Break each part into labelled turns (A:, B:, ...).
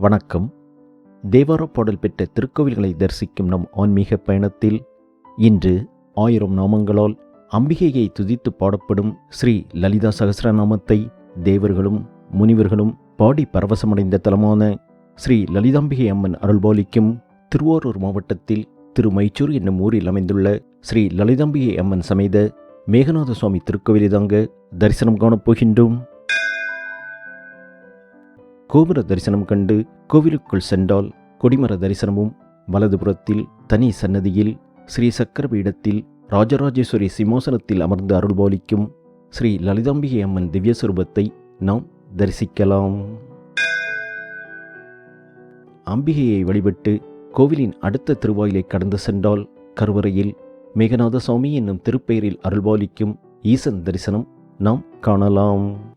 A: வணக்கம். தேவார பாடல் பெற்ற திருக்கோவில்களை தரிசிக்கும் நம் ஆன்மீக பயணத்தில் இன்று ஆயிரம் நாமங்களால் அம்பிகையை துதித்து பாடப்படும் ஸ்ரீ லலிதா சகசிரநாமத்தை தேவர்களும் முனிவர்களும் பாடி பரவசமடைந்த தலமான ஸ்ரீ லலிதாம்பிகை அம்மன் அருள்பாலிக்கும் திருவாரூர் மாவட்டத்தில் திருமைச்சூர் என்னும் ஊரில் அமைந்துள்ள ஸ்ரீ லலிதாம்பிகை அம்மன் சமேத மேகநாத சுவாமி திருக்கோவிலை தாங்க தரிசனம் காணப் போகின்றோம் கோபுர தரிசனம் கண்டு கோவிலுக்குள் சென்றால் கொடிமர தரிசனமும் வலதுபுறத்தில் தனி சன்னதியில் ஸ்ரீ சக்கரபீடத்தில் ராஜராஜேஸ்வரி சிம்மாசனத்தில் அமர்ந்து அருள்பாலிக்கும் ஸ்ரீ லலிதாம்பிகை அம்மன் திவ்ய நாம் தரிசிக்கலாம். அம்பிகையை வழிபட்டு கோவிலின் அடுத்த திருவாயிலை கடந்து சென்றால் கருவறையில் மேகநாத சுவாமி என்னும் திருப்பெயரில் அருள்பாலிக்கும் ஈசன் தரிசனம் நாம் காணலாம்.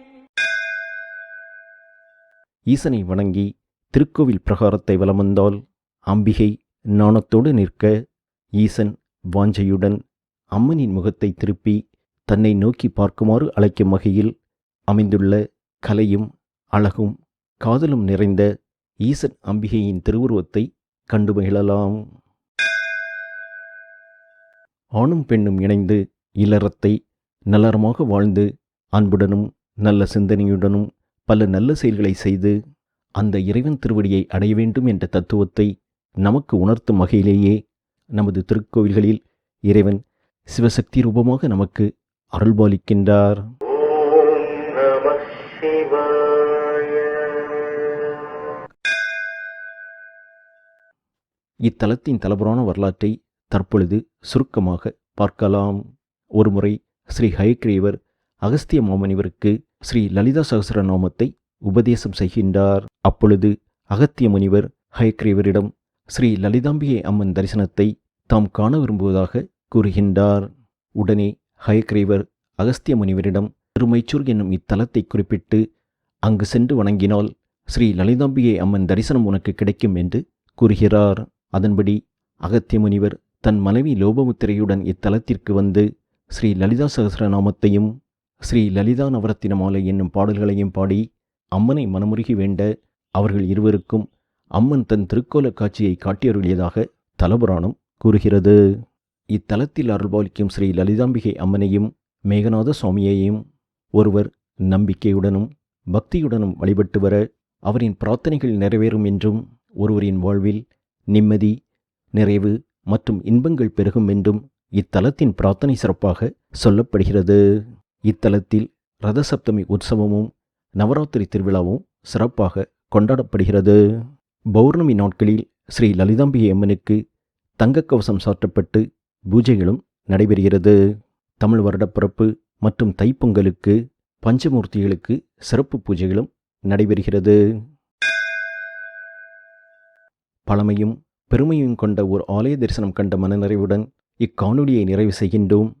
A: ஈசனை வணங்கி திருக்கோவில் பிரகாரத்தை வலம் வந்தால் அம்பிகை நாணத்தோடு நிற்க ஈசன் வாஞ்சையுடன் அம்மனின் முகத்தை திருப்பி தன்னை நோக்கி பார்க்குமாறு அழைக்கும் வகையில் அமைந்துள்ள கலையும் அழகும் காதலும் நிறைந்த ஈசன் அம்பிகையின் திருவுருவத்தை கண்டு மகிழலாம். ஆணும் பெண்ணும் இணைந்து இல்லறத்தை நலரமாக வாழ்ந்து அன்புடனும் நல்ல சிந்தனையுடனும் பல நல்ல செயல்களை செய்து அந்த இறைவன் திருவடியை அடைய வேண்டும் என்ற தத்துவத்தை நமக்கு உணர்த்தும் வகையிலேயே நமது திருக்கோவில்களில் இறைவன் சிவசக்தி ரூபமாக நமக்கு அருள்பாலிக்கின்றார். இத்தலத்தின் தலபுராண வரலாற்றை தற்பொழுது சுருக்கமாக பார்க்கலாம். ஒருமுறை ஸ்ரீ ஹயக்ரீவர் அகஸ்திய மாமனிவருக்கு ஸ்ரீ லலிதா சகசரநாமத்தை உபதேசம் செய்கின்றார். அப்பொழுது அகத்திய முனிவர் ஹயக்ரீவரிடம் ஸ்ரீ லலிதாம்பிகை அம்மன் தரிசனத்தை தாம் காண விரும்புவதாக கூறுகின்றார். உடனே ஹயக்ரீவர் அகஸ்திய முனிவரிடம் திருமைச்சூர் என்னும் இத்தலத்தை குறிப்பிட்டு அங்கு சென்று வணங்கினால் ஸ்ரீ லலிதாம்பிகை அம்மன் தரிசனம் உனக்கு கிடைக்கும் என்று கூறுகிறார். அதன்படி அகத்திய முனிவர் தன் மனைவி லோபமுத்திரையுடன் இத்தலத்திற்கு வந்து ஸ்ரீ லலிதா சகசரநாமத்தையும் ஸ்ரீ லலிதா நவரத்தின மாலை என்னும் பாடல்களையும் பாடி அம்மனை மனமுருகி வேண்ட அவர்கள் இருவருக்கும் அம்மன் தன் திருக்கோல காட்சியை காட்டியருளியதாக தலபுராணம் கூறுகிறது. இத்தலத்தில் அருள்பாலிக்கும் ஸ்ரீ லலிதாம்பிகை அம்மனையும் மேகநாத சுவாமியையும் ஒருவர் நம்பிக்கையுடனும் பக்தியுடனும் வழிபட்டு வர அவரின் பிரார்த்தனைகள் நிறைவேறும் என்றும் ஒருவரின் வாழ்வில் நிம்மதி நிறைவு மற்றும் இன்பங்கள் பெருகும் என்றும் இத்தலத்தின் பிரார்த்தனை சிறப்பாக சொல்லப்படுகிறது. இத்தலத்தில் ரதசப்தமி உற்சவமும் நவராத்திரி திருவிழாவும் சிறப்பாக கொண்டாடப்படுகிறது. பௌர்ணமி நாட்களில் ஸ்ரீ லலிதாம்பிகை அம்மனுக்கு தங்கக்கவசம் சாற்றப்பட்டு பூஜைகளும் நடைபெறுகிறது. தமிழ் வருடப்பிறப்பு மற்றும் தைப்பொங்கலுக்கு பஞ்சமூர்த்திகளுக்கு சிறப்பு பூஜைகளும் நடைபெறுகிறது. பழமையும் பெருமையும் கொண்ட ஒரு ஆலய தரிசனம் கண்ட மனநிறைவுடன் இக்காணொலியை நிறைவு செய்கின்றோம்.